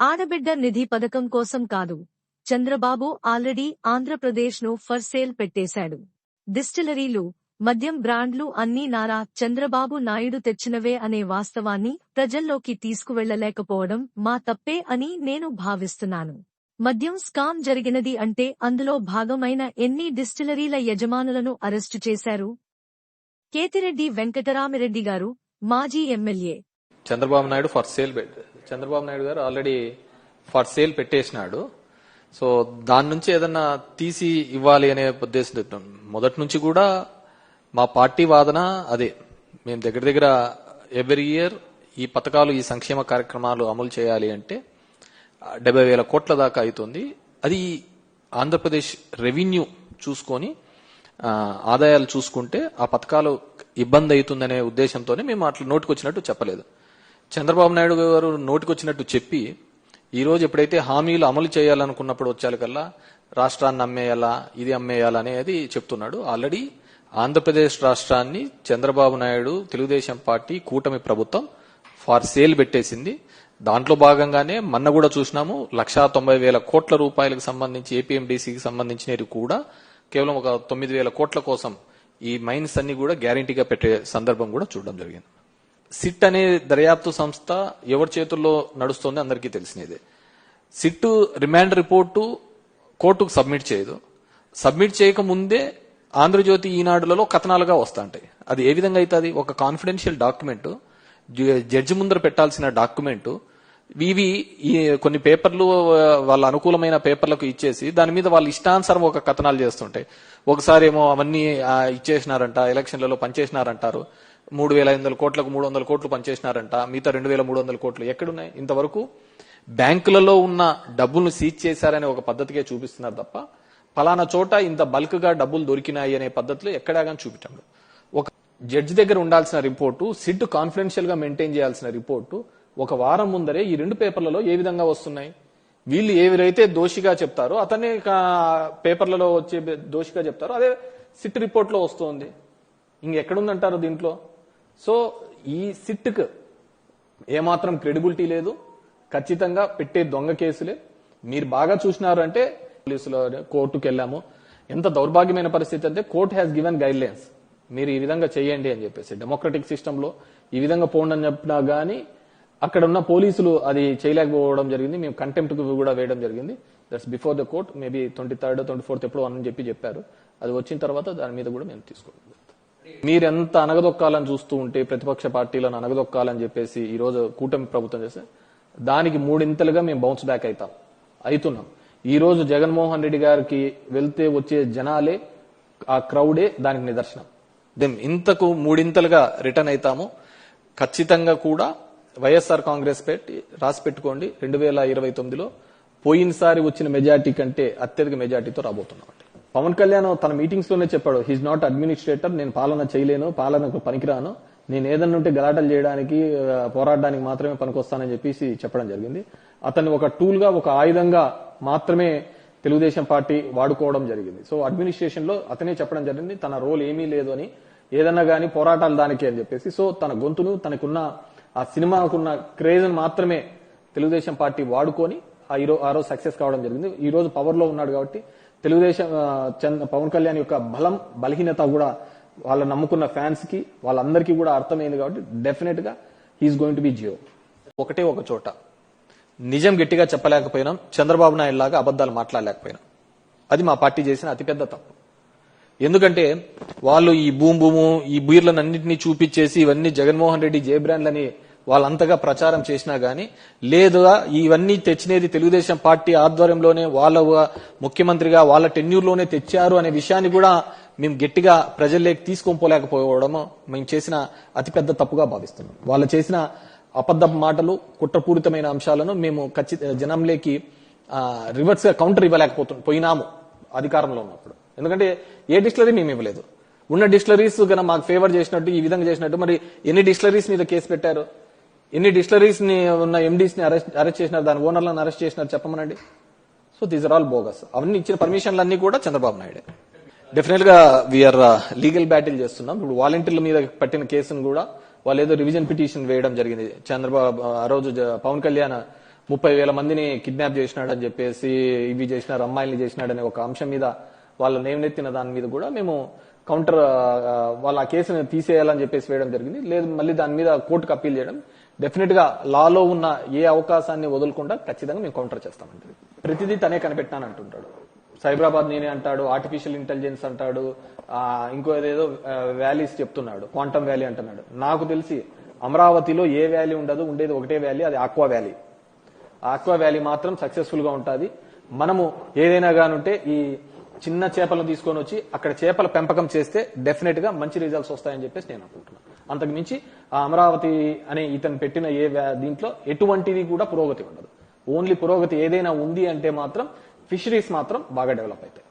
ఆడబిడ్డ నిధి పథకం కోసం కాదు. చంద్రబాబు ఆల్రెడీ ఆంధ్రప్రదేశ్ను ఫర్ సేల్ పెట్టేశాడు. డిస్టిలరీలు మద్యం బ్రాండ్లు అన్నీ నారా చంద్రబాబు నాయుడు తెచ్చినవే అనే వాస్తవాన్ని ప్రజల్లోకి తీసుకువెళ్ళలేకపోవడం మా తప్పే అని నేను భావిస్తున్నాను. మద్యం స్కామ్ జరిగినది అంటే అందులో భాగమైన ఎన్ని డిస్టిలరీల యజమానులను అరెస్టు చేశారు? కేతిరెడ్డి వెంకటరామిరెడ్డి గారు మాజీ MLA. Chandrababu Naidu for sale Chandrababu Naidu గారు ఆల్రెడీ ఫర్ సేల్ పెట్టేసినాడు. సో దాని నుంచి ఏదన్నా తీసి ఇవ్వాలి అనే ఉద్దేశం మొదటి నుంచి కూడా మా పార్టీ వాదన అదే. మేము దగ్గర దగ్గర ఎవ్రీ ఇయర్ ఈ పథకాలు ఈ సంక్షేమ కార్యక్రమాలు అమలు చేయాలి అంటే డెబ్బై వేల కోట్ల దాకా అవుతుంది అది ఆంధ్రప్రదేశ్ రెవెన్యూ చూసుకొని ఆదాయాలు చూసుకుంటే ఆ పథకాలు ఇబ్బంది అవుతుందనే ఉద్దేశంతోనే మేము అట్లా నోటికొచ్చినట్టు చెప్పలేదు. చంద్రబాబు నాయుడు గారు నోటికొచ్చినట్టు చెప్పి ఈ రోజు ఎప్పుడైతే హామీలు అమలు చేయాలనుకున్నప్పుడు వచ్చేకల్లా రాష్ట్రాన్ని అమ్మేయాలా ఇది అమ్మేయాలా అనేది చెప్తున్నాడు. ఆల్రెడీ ఆంధ్రప్రదేశ్ రాష్ట్రాన్ని చంద్రబాబు నాయుడు తెలుగుదేశం పార్టీ కూటమి ప్రభుత్వం ఫార్ సేల్ పెట్టేసింది. దాంట్లో భాగంగానే మొన్న కూడా చూసినాము లక్షా తొంభై వేల కోట్ల రూపాయలకు సంబంధించి ఏపీఎండీసీకి సంబంధించినవి కూడా కేవలం ఒక తొమ్మిది వేల కోట్ల కోసం ఈ మైన్స్ అన్ని కూడా గ్యారంటీగా పెట్టే సందర్భం కూడా చూడడం జరిగింది. సిట్ అనే దర్యాప్తు సంస్థ ఎవరి చేతుల్లో నడుస్తోంది అందరికీ తెలిసినదే. సిట్టు రిమాండ్ రిపోర్టు కోర్టుకు సబ్మిట్ చేయదు. సబ్మిట్ చేయక ముందే ఆంధ్రజ్యోతి ఈనాడులలో కథనాలుగా వస్తాంటాయి. అది ఏ విధంగా అవుతుంది ఒక కాన్ఫిడెన్షియల్ డాక్యుమెంట్ జడ్జి ముందర పెట్టాల్సిన డాక్యుమెంట్ ఇవి ఈ కొన్ని పేపర్లు వాళ్ళ అనుకూలమైన పేపర్లకు ఇచ్చేసి దాని మీద వాళ్ళు ఇష్టానుసారం ఒక కథనాలు చేస్తుంటాయి. ఒకసారి ఏమో అవన్నీ ఇచ్చేసినారంట ఎలక్షన్లలో పనిచేసినారంటారు. మూడు వేల ఐదు వందల కోట్లకు మూడు వందల కోట్లు పనిచేసినారంట. మిగతా రెండు వేల మూడు వందల కోట్లు ఎక్కడున్నాయి? ఇంతవరకు బ్యాంకులలో ఉన్న డబ్బులను సీజ్ చేశారనే ఒక పద్ధతికే చూపిస్తున్నారు తప్ప ఫలానా చోట ఇంత బల్క్గా డబ్బులు దొరికినాయి అనే పద్ధతిలో ఎక్కడా కానీ చూపించండు ఒక జడ్జి దగ్గర ఉండాల్సిన రిపోర్టు సిట్ కాన్ఫిడెన్షియల్గా మెయింటైన్ చేయాల్సిన రిపోర్టు ఒక వారం ముందరే ఈ రెండు పేపర్లలో ఏ విధంగా వస్తున్నాయి? వీళ్ళు ఏవిరైతే దోషిగా చెప్తారో అతనే కా- పేపర్లలో వచ్చే దోషిగా చెప్తారో అదే సిట్ రిపోర్ట్లో వస్తుంది. ఇంకెక్కడుందంటారు దీంట్లో? సో ఈ సిట్కు ఏమాత్రం క్రెడిబిలిటీ లేదు. ఖచ్చితంగా పెట్టే దొంగ కేసులే. మీరు బాగా చూసినారు అంటే పోలీసులో కోర్టుకు వెళ్ళాము. ఎంత దౌర్భాగ్యమైన పరిస్థితి అంటే court has given guidelines మీరు ఈ విధంగా చేయండి అని చెప్పేసి. డెమోక్రటిక్ సిస్టంలో ఈ విధంగా పోండి అని చెప్పినా గానీ అక్కడ ఉన్న పోలీసులు అది చేయలేకపోవడం జరిగింది. మేము కంటెంప్ట్ కూడా వేయడం జరిగింది. That's before the court maybe twenty third twenty fourth ఎప్పుడు అని చెప్పి చెప్పారు. అది వచ్చిన తర్వాత దాని మీద కూడా మేము తీసుకోవాలి మీరెంత అనగదొక్కాలని చూస్తూ ఉంటే ప్రతిపక్ష పార్టీలను అనగదొక్కాలని చెప్పేసి ఈ రోజు కూటమి ప్రభుత్వం చేస్తే దానికి మూడింతలుగా మేము బౌన్స్ బ్యాక్ అవుతాం అవుతున్నాం ఈ రోజు జగన్మోహన్ రెడ్డి గారికి వెళ్తే వచ్చే జనాలే ఆ క్రౌడే దానికి నిదర్శనం. దెన్ ఇంతకు మూడింతలుగా రిటర్న్ అవుతాము ఖచ్చితంగా కూడా వైఎస్ఆర్ కాంగ్రెస్ పెట్టి రాసి పెట్టుకోండి. రెండు వేల ఇరవై తొమ్మిదిలో పోయినసారి వచ్చిన మెజార్టీ కంటే అత్యధిక మెజార్టీతో రాబోతున్నాం పవన్ కళ్యాణ్ తన మీటింగ్స్లోనే చెప్పాడు హీస్ నాట్ అడ్మినిస్ట్రేటర్ నేను పాలన చేయలేను పాలనకు పనికిరాను. నేను ఏదన్నా ఉంటే గలాటలు చేయడానికి పోరాడడానికి మాత్రమే పనికొస్తానని చెప్పేసి చెప్పడం జరిగింది. అతన్ని ఒక టూల్గా ఒక ఆయుధంగా మాత్రమే తెలుగుదేశం పార్టీ వాడుకోవడం జరిగింది. సో అడ్మినిస్ట్రేషన్లో అతనే చెప్పడం జరిగింది తన రోల్ ఏమీ లేదు అని. ఏదన్నా గానీ పోరాటాలు దానికి అని చెప్పేసి. సో తన గొంతును తనకున్న ఆ సినిమాకున్న క్రేజ్ మాత్రమే తెలుగుదేశం పార్టీ వాడుకొని ఆ ఈరో ఆ రోజు సక్సెస్ కావడం జరిగింది. ఈ రోజు పవర్లో ఉన్నాడు కాబట్టి తెలుగుదేశం చంద్ర పవన్ కళ్యాణ్ యొక్క బలం బలహీనత కూడా వాళ్ళ నమ్ముకున్న ఫ్యాన్స్కి వాళ్ళందరికీ కూడా అర్థమైంది కాబట్టి డెఫినెట్గా he's going to be Jio ఒకటే ఒక చోట. నిజం గట్టిగా చెప్పలేకపోయినాం చంద్రబాబు నాయుడు లాగా అబద్ధాలు మాట్లాడలేకపోయినాం. అది మా పార్టీ చేసిన అతిపెద్ద తప్పు. ఎందుకంటే వాళ్ళు ఈ భూమి భూము ఈ బీర్లను అన్నింటినీ చూపించేసి ఇవన్నీ జగన్మోహన్ రెడ్డి జే బ్రాండ్లని వాళ్ళంతగా ప్రచారం చేసినా గానీ లేదా ఇవన్నీ తెచ్చినది తెలుగుదేశం పార్టీ ఆధ్వర్యంలోనే వాళ్ళ ముఖ్యమంత్రిగా వాళ్ళ టెన్యూర్లోనే తెచ్చారు అనే విషయాన్ని కూడా మేము గట్టిగా ప్రజల్లోకి తీసుకొనిపోలేకపోవడము మేము చేసిన అతిపెద్ద తప్పుగా భావిస్తున్నాం. వాళ్ళు చేసిన అబద్ధపు మాటలు కుట్రపూరితమైన అంశాలను మేము ఖచ్చిత జనంలోకి రివర్స్గా కౌంటర్ ఇవ్వలేకపోతున్నాం. పోయినాము అధికారంలో ఉన్నప్పుడు. ఎందుకంటే ఏ డిక్షనరీ మేము ఇవ్వలేదు. ఉన్న డిక్షనరీస్ గన మాకు ఫేవర్ చేసినట్టు ఈ విధంగా చేసినట్టు మరి ఎన్ని డిక్షనరీస్ మీద కేసు పెట్టారు? ఎన్ని డిస్టిలరీస్ని ఉన్న ఎండీస్ని అరెస్ట్ అరెస్ట్ చేసినారు దాని ఓనర్లను అరెస్ట్ చేసినారు చెప్పమనండి? So these are all bogus అవన్నీ ఇచ్చిన పర్మిషన్లు అన్ని కూడా చంద్రబాబు నాయుడే. డెఫినెట్గా వీఆర్ లీగల్ బ్యాటిల్ చేస్తున్నాం. ఇప్పుడు వాలంటీర్ల మీద పట్టిన కేసును కూడా వాళ్ళు ఏదో రివిజన్ పిటిషన్ వేయడం జరిగింది. చంద్రబాబు ఆ రోజు జ- పవన్ కళ్యాణ్ ముప్పై వేల మందిని కిడ్నాప్ చేసినాడు అని చెప్పేసి ఇవి చేసినారు అమ్మాయిల్ని చేసినాడనే ఒక అంశం మీద వాళ్ళ నేమనెత్తిన దాని మీద కూడా మేము కౌంటర్ వాళ్ళ ఆ కేసుని తీసేయాలని చెప్పేసి వేయడం జరిగింది. లేదు మళ్ళీ దాని మీద కోర్టుకు అప్పీల్ చేయడం డెఫినెట్గా లాలో ఉన్న ఏ అవకాశాన్ని వదలకుండా ఖచ్చితంగా మేము కౌంటర్ చేస్తామండి. ప్రతిదీ తనే కనిపెట్టాను అంటుంటాడు. సైబరాబాద్ నేనే అంటాడు ఆర్టిఫిషియల్ ఇంటెలిజెన్స్ అంటాడు ఇంకో ఏదేదో వ్యాలీస్ చెప్తున్నాడు క్వాంటమ్ వ్యాలీ అంటున్నాడు. నాకు తెలిసి అమరావతిలో ఏ వ్యాలీ ఉండదు ఉండేది ఒకటే వ్యాలీ అది ఆక్వా వ్యాలీ ఆక్వా వ్యాలీ మాత్రం సక్సెస్ఫుల్గా ఉంటుంది. మనము ఏదైనా కానుంటే ఈ చిన్న చేపలను తీసుకొని వచ్చి అక్కడ చేపల పెంపకం చేస్తే డెఫినెట్గా మంచి రిజల్ట్స్ వస్తాయని చెప్పేసి నేను అనుకుంటున్నాను. అంతకు మించి ఆ అమరావతి అనే ఇతను పెట్టిన ఏ వ్యా- దీంట్లో ఎటువంటిది కూడా పురోగతి ఉండదు. ఓన్లీ పురోగతి ఏదైనా ఉంది అంటే మాత్రం ఫిషరీస్ మాత్రం బాగా డెవలప్ అవుతాయి.